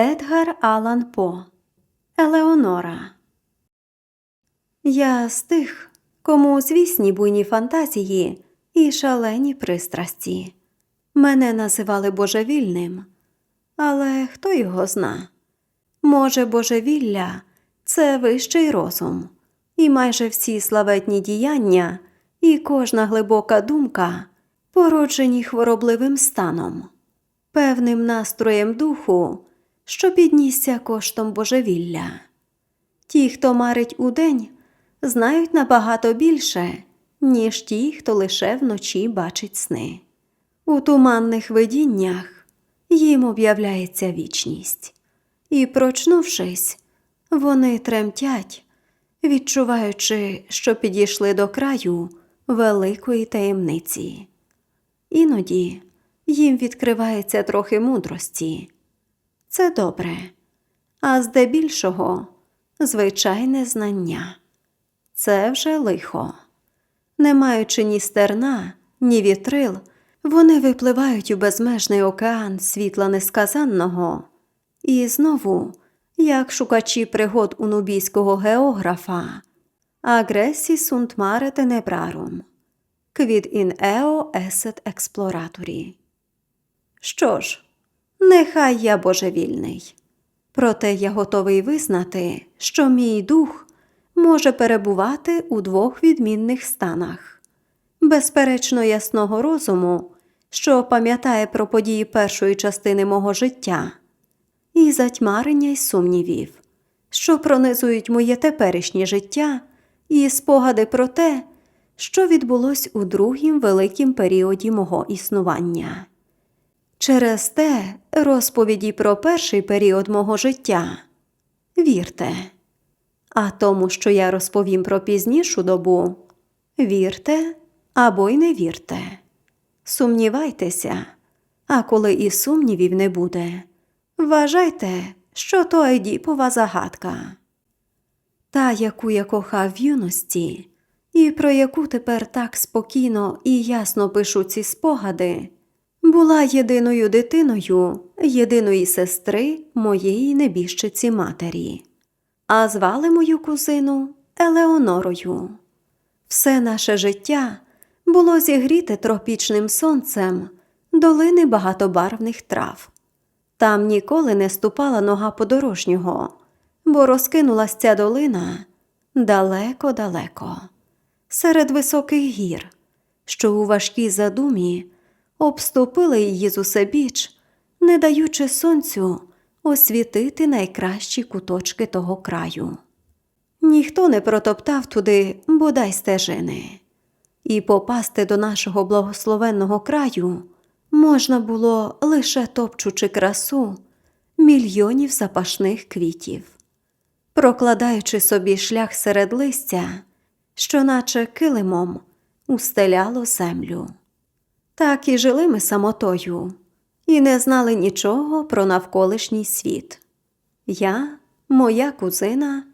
Едгар Алан По Елеонора Я з тих, кому звісні буйні фантазії і шалені пристрасті. Мене називали божевільним, але хто його зна? Може, божевілля це вищий розум, і майже всі славетні діяння, і кожна глибока думка породжені хворобливим станом, певним настроєм духу, що піднісся коштом божевілля. Ті, хто марить удень, знають набагато більше, ніж ті, хто лише вночі бачить сни. У туманних видіннях їм об'являється вічність, і, прочнувшись, вони тремтять, відчуваючи, що підійшли до краю великої таємниці. Іноді їм відкривається трохи мудрості. Це добре, а здебільшого звичайне знання. Це вже лихо. Не маючи ні стерна, ні вітрил, вони випливають у безмежний океан світла несказанного. І знову, як шукачі пригод у нубійського географа, агресі sunt mare tenebrarum, quid in eo esset exploratori. Що ж, нехай я божевільний. Проте я готовий визнати, що мій дух може перебувати у двох відмінних станах безперечно, ясного розуму, що пам'ятає про події першої частини мого життя, і затьмарення й сумнівів, що пронизують моє теперішнє життя і спогади про те, що відбулось у другім великім періоді мого існування. Через те розповіді про перший період мого життя вірте, а тому, що я розповім про пізнішу добу, вірте або й не вірте. Сумнівайтеся, а коли і сумнівів не буде, вважайте, що то Едіпова загадка. Та, яку я кохав в юності, і про яку тепер так спокійно і ясно пишу ці спогади, була єдиною дитиною єдиної сестри моєї небіжчиці матері, а звали мою кузину Елеонорою. Все наше життя було зігріте тропічним сонцем долини багатобарвних трав. Там ніколи не ступала нога подорожнього, бо розкинулась ця долина далеко-далеко, серед високих гір, що у важкій задумі обступили її зусебіч, не даючи сонцю освітити найкращі куточки того краю. Ніхто не протоптав туди бодай стежини, і попасти до нашого благословенного краю можна було лише топчучи красу мільйонів запашних квітів, прокладаючи собі шлях серед листя, що наче килимом устеляло землю. Так і жили ми самотою, і не знали нічого про навколишній світ. Я, моя кузина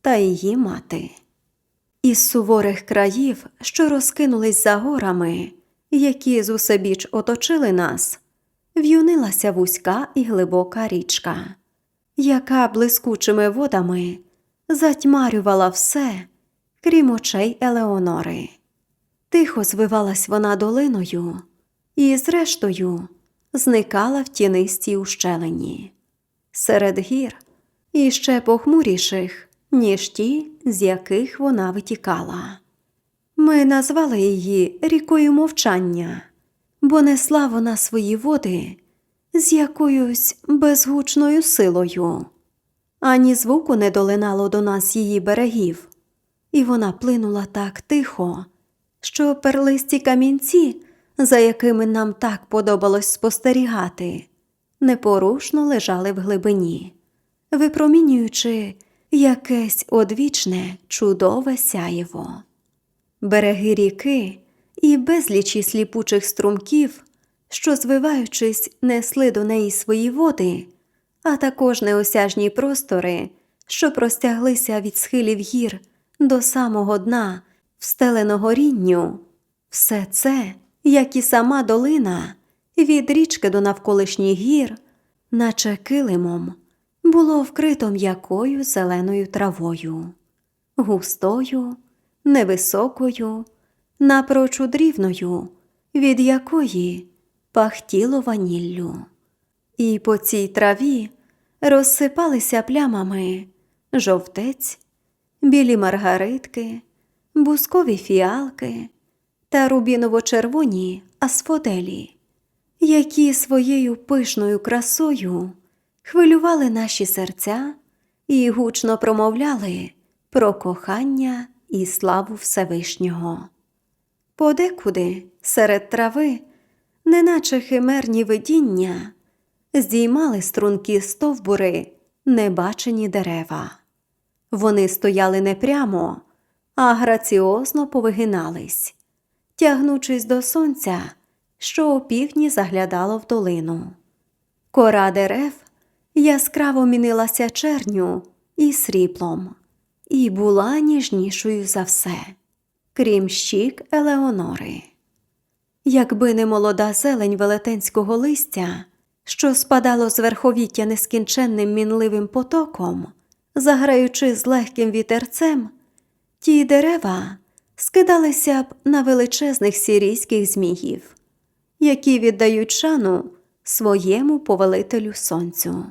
та її мати. Із суворих країв, що розкинулись за горами, які зусебіч оточили нас, в'юнилася вузька і глибока річка, яка блискучими водами затьмарювала все, крім очей Елеонори. Тихо звивалась вона долиною і, зрештою, зникала в тінистій ущелині. Серед гір і ще похмуріших, ніж ті, з яких вона витікала. Ми назвали її рікою мовчання, бо несла вона свої води з якоюсь безгучною силою, ані звуку не долинало до нас її берегів, і вона плинула так тихо, що перлисті камінці, за якими нам так подобалось спостерігати, непорушно лежали в глибині, випромінюючи якесь одвічне чудове сяєво. Береги ріки і безлічі сліпучих струмків, що, звиваючись, несли до неї свої води, а також неосяжні простори, що простяглися від схилів гір до самого дна, встеленого рінню, все це, як і сама долина, від річки до навколишніх гір, наче килимом, було вкрито м'якою зеленою травою, густою, невисокою, напрочуд рівною, від якої пахтіло ваніллю. І по цій траві розсипалися плямами жовтець, білі маргаритки, бускові фіалки та рубіново-червоні асфоделі, які своєю пишною красою хвилювали наші серця і гучно промовляли про кохання і славу Всевишнього. Подекуди серед трави, неначе химерні видіння, здіймали струнки стовбури небачені дерева. Вони стояли не прямо, а граціозно повигинались, тягнучись до сонця, що опівдні заглядало в долину. Кора дерев яскраво мінилася черню і сріблом, і була ніжнішою за все, крім щік Елеонори. Якби не молода зелень велетенського листя, що спадало з верховіття нескінченним мінливим потоком, заграючи з легким вітерцем, ті дерева скидалися б на величезних сірійських зміїв, які віддають шану своєму повелителю сонцю.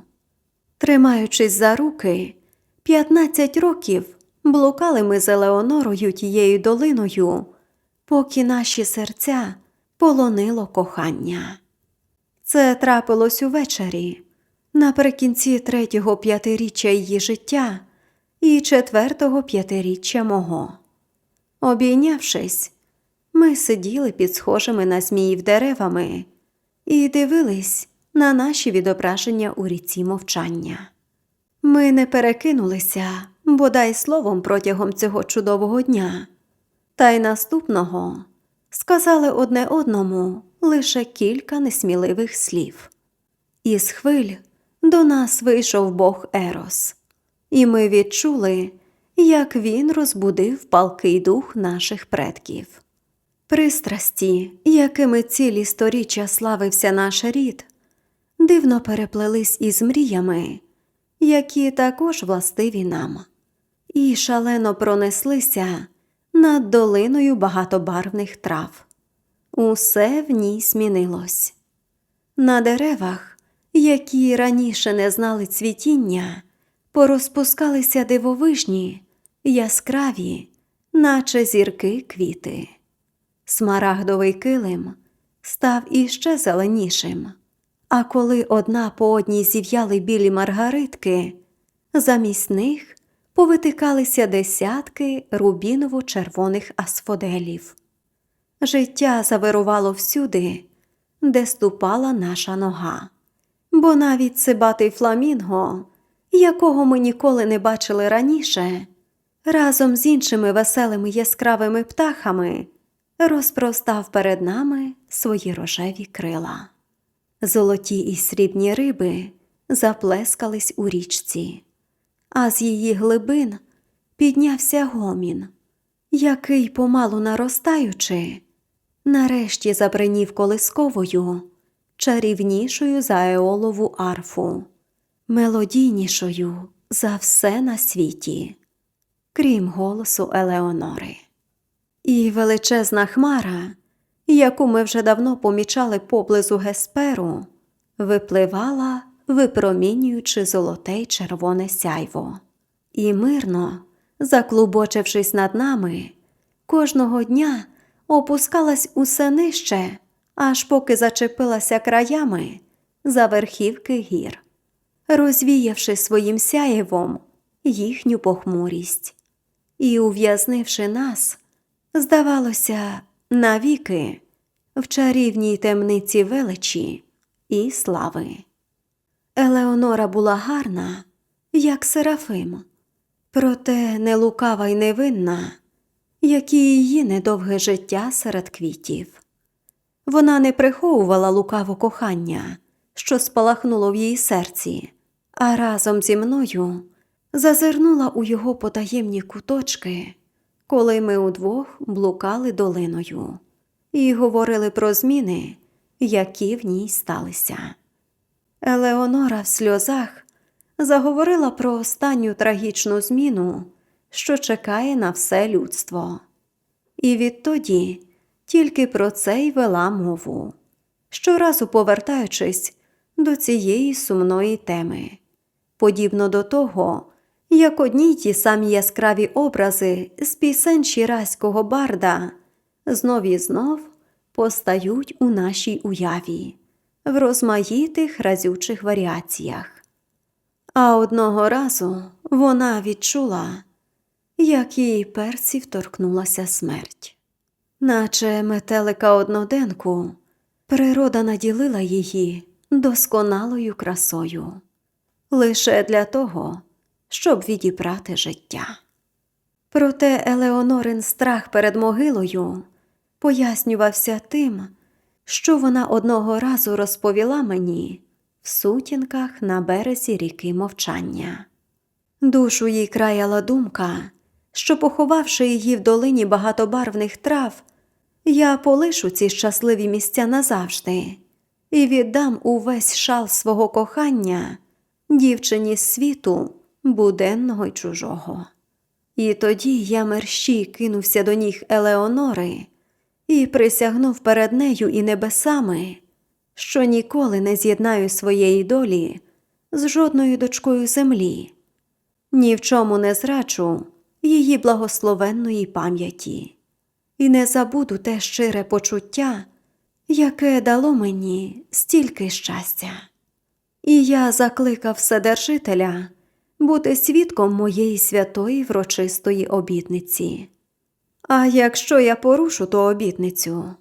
Тримаючись за руки, 15 років блукали ми з Елеонорою тією долиною, поки наші серця полонило кохання. Це трапилось увечері, наприкінці третього п'ятиріччя її життя і четвертого п'ятиріччя мого. Обійнявшись, ми сиділи під схожими на зміїв деревами і дивились на наші відображення у ріці мовчання. Ми не перекинулися бодай словом протягом цього чудового дня, та й наступного сказали одне одному лише кілька несміливих слів. Із хвиль до нас вийшов Бог Ерос, і ми відчули, як він розбудив палкий дух наших предків. Пристрасті, якими цілі сторіччя славився наш рід, дивно переплелись із мріями, які також властиві нам, і шалено пронеслися над долиною багатобарвних трав. Усе в ній змінилось. На деревах, які раніше не знали цвітіння, порозпускалися дивовижні, яскраві, наче зірки квіти. Смарагдовий килим став іще зеленішим, а коли одна по одній зів'яли білі маргаритки, замість них повитикалися десятки рубіново-червоних асфоделів. Життя завирувало всюди, де ступала наша нога, бо навіть цибатий фламінго, якого ми ніколи не бачили раніше, разом з іншими веселими яскравими птахами розпростав перед нами свої рожеві крила. Золоті і срібні риби заплескались у річці, а з її глибин піднявся гомін, який, помалу наростаючи, нарешті забринів колисковою, чарівнішою за еолову арфу, мелодійнішою за все на світі, крім голосу Елеонори. І величезна хмара, яку ми вже давно помічали поблизу Гесперу, випливала, випромінюючи золоте й червоне сяйво, і мирно, заклубочившись над нами, кожного дня опускалась усе нижче, аж поки зачепилася краями за верхівки гір, розвіявши своїм сяєвом їхню похмурість і ув'язнивши нас, здавалося, навіки в чарівній темниці величі і слави. Елеонора була гарна, як Серафим, проте не лукава й невинна, як і її недовге життя серед квітів. Вона не приховувала лукаво кохання, що спалахнуло в її серці, а разом зі мною зазирнула у його потаємні куточки, коли ми удвох блукали долиною і говорили про зміни, які в ній сталися. Елеонора в сльозах заговорила про останню трагічну зміну, що чекає на все людство. І відтоді тільки про це й вела мову, щоразу повертаючись до цієї сумної теми, подібно до того, як одні ті самі яскраві образи з пісень щираського барда знов і знов постають у нашій уяві в розмаїтих разючих варіаціях. А одного разу вона відчула, як її перців торкнулася смерть. Наче метелика одноденку, природа наділила її досконалою красою, лише для того, щоб відібрати життя. Проте Елеонорин страх перед могилою пояснювався тим, що вона одного разу розповіла мені в сутінках на березі ріки мовчання. Душу їй краяла думка, що, поховавши її в долині багатобарвних трав, я полишу ці щасливі місця назавжди і віддам увесь шал свого кохання дівчині з світу буденного й чужого. І тоді я мерщій кинувся до ніг Елеонори і присягнув перед нею і небесами, що ніколи не з'єднаю своєї долі з жодною дочкою землі, ні в чому не зрачу її благословенної пам'яті, і не забуду те щире почуття, яке дало мені стільки щастя. І я закликав Вседержителя бути свідком моєї святої врочистої обітниці. А якщо я порушу ту обітницю,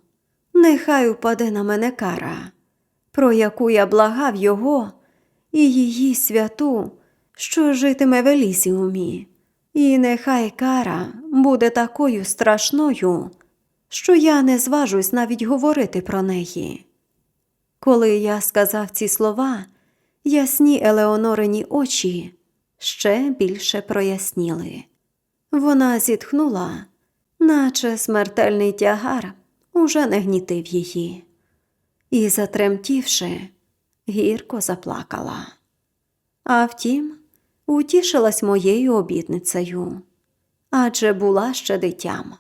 нехай упаде на мене кара, про яку я благав його і її святу, що житиме в Елісіумі, і нехай кара буде такою страшною, що я не зважусь навіть говорити про неї. Коли я сказав ці слова, ясні Елеонорині очі ще більше проясніли. Вона зітхнула, наче смертельний тягар уже не гнітив її, і, затремтівши, гірко заплакала. А втім, утішилась моєю обітницею, адже була ще дитям,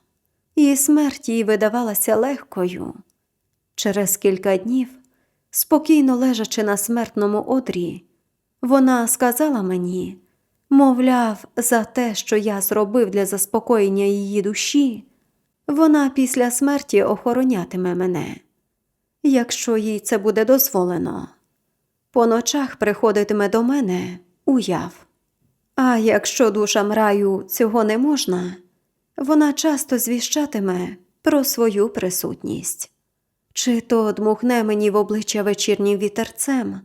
і смерть їй видавалася легкою. Через кілька днів, спокійно лежачи на смертному одрі, вона сказала мені, мовляв, за те, що я зробив для заспокоєння її душі, вона після смерті охоронятиме мене, якщо їй це буде дозволено. По ночах приходитиме до мене уяв. А якщо душам раю цього не можна, вона часто звіщатиме про свою присутність. Чи то дмухне мені в обличчя вечірнім вітерцем,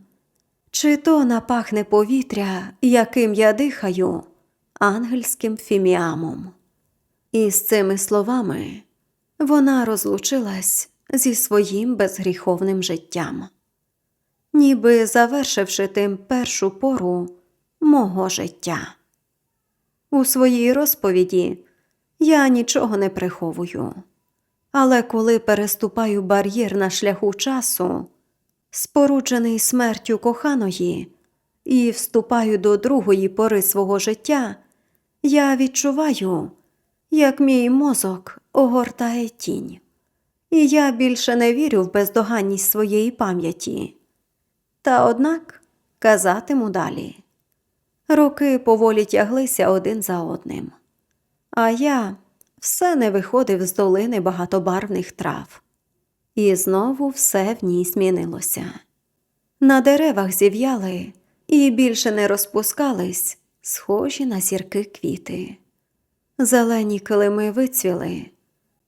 чи то напахне повітря, яким я дихаю, ангельським фіміамом. І з цими словами вона розлучилась зі своїм безгріховним життям, ніби завершивши тим першу пору мого життя. У своїй розповіді я нічого не приховую, але коли переступаю бар'єр на шляху часу, споруджений смертю коханої, і вступаю до другої пори свого життя, я відчуваю, як мій мозок огортає тінь, і я більше не вірю в бездоганність своєї пам'яті. Та однак казатиму далі. Роки поволі тяглися один за одним, а я все не виходив з долини багатобарвних трав. І знову все в ній змінилося. На деревах зів'яли і більше не розпускались, схожі на сірки квіти. Зелені килими вицвіли,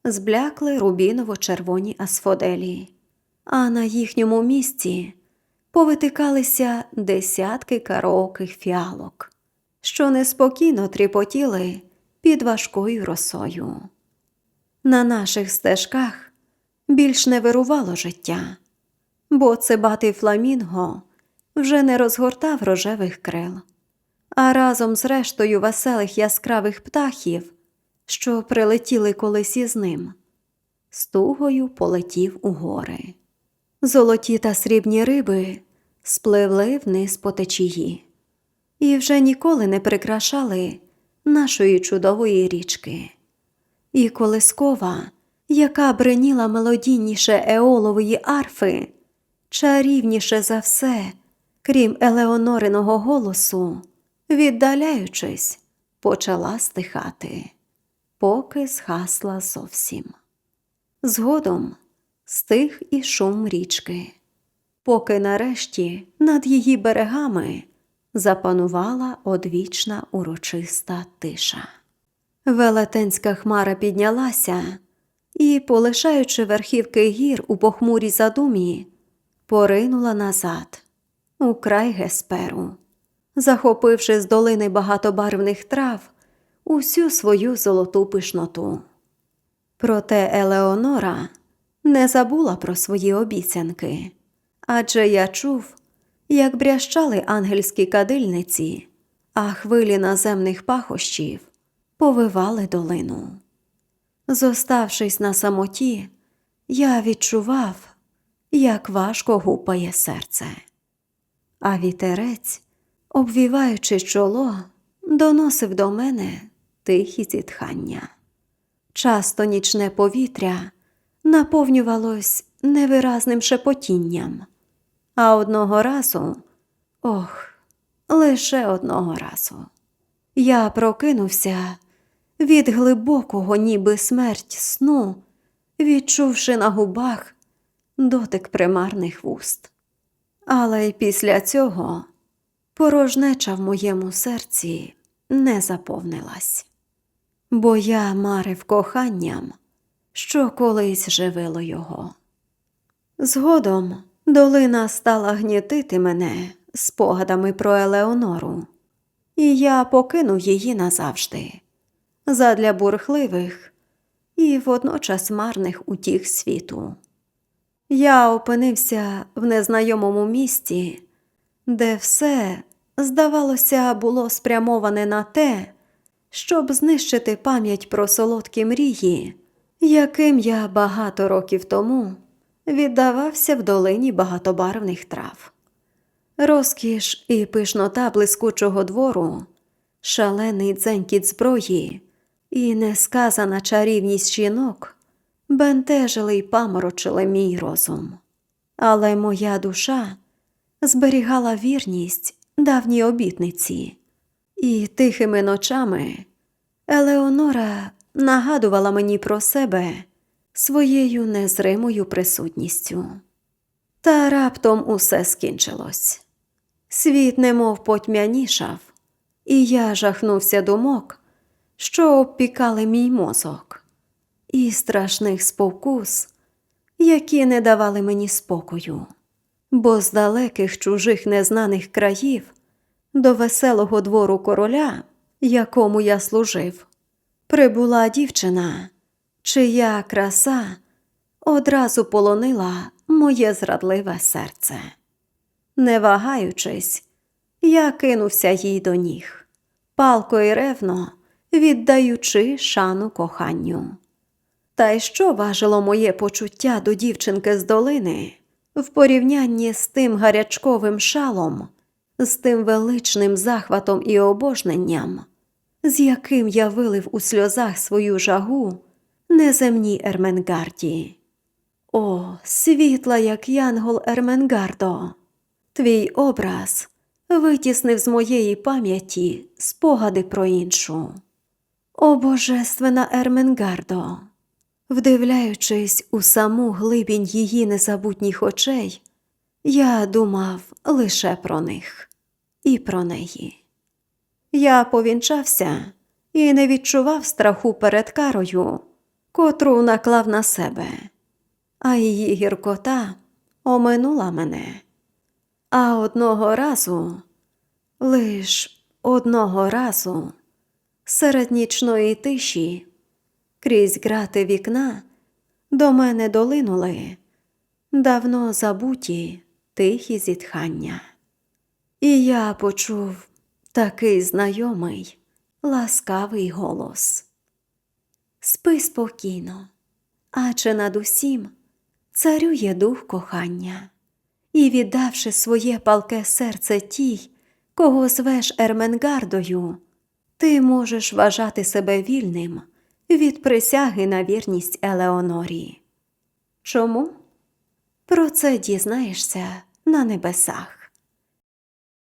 зблякли рубіново-червоні асфоделі, а на їхньому місці повитикалися десятки караоких фіалок, що неспокійно тріпотіли під важкою росою. На наших стежках більш не вирувало життя, бо цибатий фламінго вже не розгортав рожевих крил, а разом з рештою веселих яскравих птахів, що прилетіли колись із ним, стугою полетів у гори. Золоті та срібні риби спливли вниз по течії. і вже ніколи не прикрашали нашої чудової річки. І колискова, яка бреніла мелодійніше еолової арфи, чарівніше за все, крім Елеонориного голосу, віддаляючись, почала стихати, поки згасла зовсім. Згодом стих і шум річки, поки нарешті над її берегами запанувала одвічна урочиста тиша. Велетенська хмара піднялася і, полишаючи верхівки гір у похмурій задумі, поринула назад, у край Гесперу, захопивши з долини багатобарвних трав усю свою золоту пишноту. Проте Елеонора не забула про свої обіцянки, адже я чув, як брящали ангельські кадильниці, а хвилі наземних пахощів повивали долину. Зоставшись на самоті, я відчував, як важко гупає серце. А вітерець, обвіваючи чоло, доносив до мене тихі зітхання. Часто нічне повітря наповнювалось невиразним шепотінням, а одного разу, ох, лише одного разу, я прокинувся від глибокого, ніби смерть сну, відчувши на губах дотик примарних вуст. Але й після цього порожнеча в моєму серці не заповнилась, бо я марив коханням, що колись живило його. Згодом долина стала гнітити мене спогадами про Елеонору, і я покинув її назавжди, задля бурхливих і водночас марних утіх світу. Я опинився в незнайомому місті, де все, здавалося, було спрямоване на те, щоб знищити пам'ять про солодкі мрії, яким я багато років тому віддавався в долині багатобарвних трав. Розкіш і пишнота блискучого двору, шалений дзенькіт зброї і несказана чарівність жінок бентежили й паморочили мій розум. Але моя душа зберігала вірність давній обітниці, і тихими ночами Елеонора нагадувала мені про себе своєю незримою присутністю. Та раптом усе скінчилось. Світ немов потьмянішав, і я жахнувся думок, що обпікали мій мозок, і страшних спокус, які не давали мені спокою, бо з далеких чужих незнаних країв до веселого двору короля, якому я служив, прибула дівчина, чия краса одразу полонила моє зрадливе серце. Не вагаючись, я кинувся їй до ніг, палко й ревно віддаючи шану коханню. Та й що важило моє почуття до дівчинки з долини в порівнянні з тим гарячковим шалом, з тим величним захватом і обожненням, з яким я вилив у сльозах свою жагу неземній Ерменгарді. О, світла, як янгол Ерменгардо, твій образ витіснив з моєї пам'яті спогади про іншу. О, божественна Ерменгардо, вдивляючись у саму глибінь її незабутніх очей, я думав лише про них і про неї. Я повінчався і не відчував страху перед карою, котру наклав на себе, а її гіркота оминула мене. А одного разу, лиш одного разу, серед нічної тиші, крізь грати вікна, до мене долинули давно забуті тихі зітхання. І я почув такий знайомий, ласкавий голос. Спи спокійно, адже над усім царює дух кохання, і, віддавши своє палке серце тій, кого звеш Ерменгардою, ти можеш вважати себе вільним від присяги на вірність Елеонорі. Чому? Про це дізнаєшся на небесах.